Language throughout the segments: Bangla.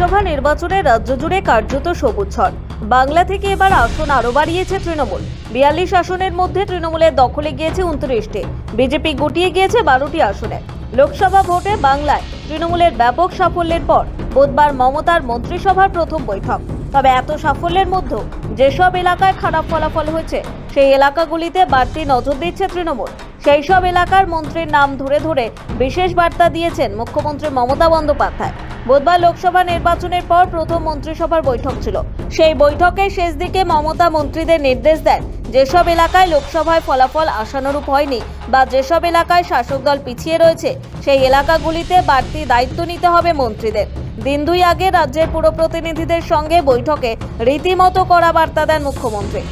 লোকসভা নির্বাচনে রাজ্য জুড়ে কার্যত সবুজ ছড়। বাংলা থেকে এবার আসন আরও বাড়িয়েছে তৃণমূল। বিয়াল্লিশ আসনের মধ্যে তৃণমূলের দখলে গিয়েছে উনত্রিশটি। বিজেপি গুটিয়ে গিয়েছে বারোটি আসনে। লোকসভা ভোটে বাংলায় তৃণমূলের ব্যাপক সাফল্যের পর বুধবার মমতার মন্ত্রিসভার প্রথম বৈঠক। তবে এত সাফল্যের মধ্যেও যেসব এলাকায় খারাপ ফলাফল হয়েছে, সেই এলাকাগুলিতে বাড়তি নজর দিচ্ছে তৃণমূল। সেই সব এলাকার মন্ত্রীর নাম ধরে ধরে বিশেষ বার্তা দিয়েছেন মুখ্যমন্ত্রী মমতা বন্দ্যোপাধ্যায়। বুধবার লোকসভা নির্বাচনের পর প্রথম মন্ত্রিসভার বৈঠক ছিল। সেই বৈঠকের শেষ দিকে মমতা মন্ত্রীদের নির্দেশ দেন, যেসব এলাকায় লোকসভায় ফলাফল আশানুরূপ হয়নি বা যেসব এলাকায় শাসক দল পিছিয়ে রয়েছে, সেই এলাকাগুলিতে বাড়তি দায়িত্ব নিতে হবে মন্ত্রীদের। দিন দুই আগে রাজ্যের পুরো প্রতিনিধিদের সঙ্গে বৈঠকে রীতিমতো করা বার্তা দেন মুখ্যমন্ত্রী।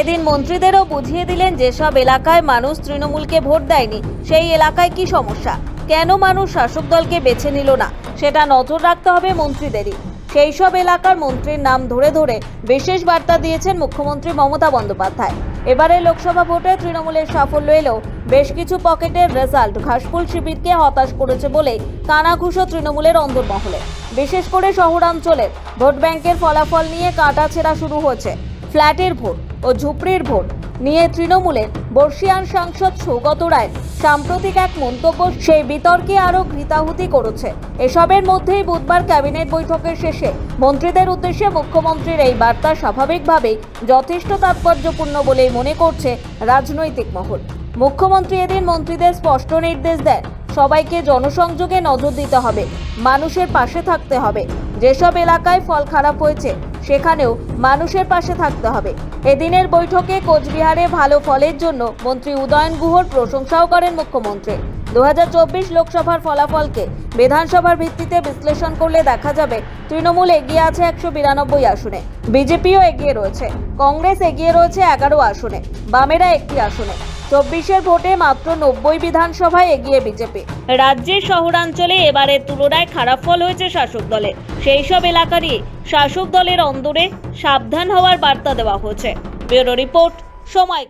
এদিন মন্ত্রীদেরও বুঝিয়ে দিলেন, যেসব এলাকায় মানুষ তৃণমূলকে ভোট দেয়নি, সেই এলাকায় কি সমস্যা? কেন মানুষ শাসক দলকে বেছে নিল না? সেটা নজর রাখতে হবে মন্ত্রীদেরই। সেই সব এলাকার মন্ত্রীর নাম ধরে ধরে বিশেষ বার্তা দিয়েছেন মুখ্যমন্ত্রী মমতা বন্দ্যোপাধ্যায়। এবারে লোকসভা ভোটে তৃণমূলের সাফল্য এলেও বেশ কিছু পকেটের রেজাল্ট, ঘাসফুল শিবিরকে হতাশ করেছে বলে কানাঘুষো তৃণমূলের অন্দরমহলে। বিশেষ করে শহরাঞ্চলের ভোট ব্যাংকের ফলাফল নিয়ে কাটাছেড়া শুরু হয়েছে। ফ্ল্যাটের ভোট ও ঝুপড়ির ভোট নিয়ে তৃণমূলের বর্ষিয়ান সাংসদ সৌগত রায় সাম্প্রতিক এক মন্তব্য সেই বিতর্কে আরও ঘৃতাহুতি করেছে। এসবের মধ্যেই বুধবার ক্যাবিনেট বৈঠকের শেষে মন্ত্রীদের উদ্দেশ্যে মুখ্যমন্ত্রীর এই বার্তা স্বাভাবিকভাবেই যথেষ্ট তাৎপর্যপূর্ণ বলেই মনে করছে রাজনৈতিক মহল। মুখ্যমন্ত্রী এদিন মন্ত্রীদের স্পষ্ট নির্দেশ দেন সবাইকে জনসংযোগে নজর দিতে হবে। মানুষের পাশে থাকতে হবে। যেসব এলাকায় ফল খারাপ হয়েছে, সেখানেও মানুষের পাশে থাকতে হবে। এদিনের বৈঠকে কোচবিহারে ভালো ফলের জন্য মন্ত্রী উদয়ন গুহর প্রশংসাও করেন মুখ্যমন্ত্রী। দু হাজার চব্বিশ লোকসভার ফলাফলকে বিধানসভার ভিত্তিতে বিশ্লেষণ করলে দেখা যাবে, তৃণমূল এগিয়ে আছে একশো বিরানব্বই আসনে। বিজেপিও এগিয়ে রয়েছে। কংগ্রেস এগিয়ে রয়েছে এগারো আসনে। বামেরা একটি আসনে। চব্বিশের ভোটে মাত্র নব্বই বিধানসভায় এগিয়ে বিজেপি। রাজ্যের শহরাঞ্চলে এবারের তুলনায় খারাপ ফল হয়েছে শাসক দলের সেই সব এলাকারই শাসক দলের অন্দরে সাবধান হওয়ার বার্তা দেওয়া হয়েছে। ব্যুরো রিপোর্ট, সময়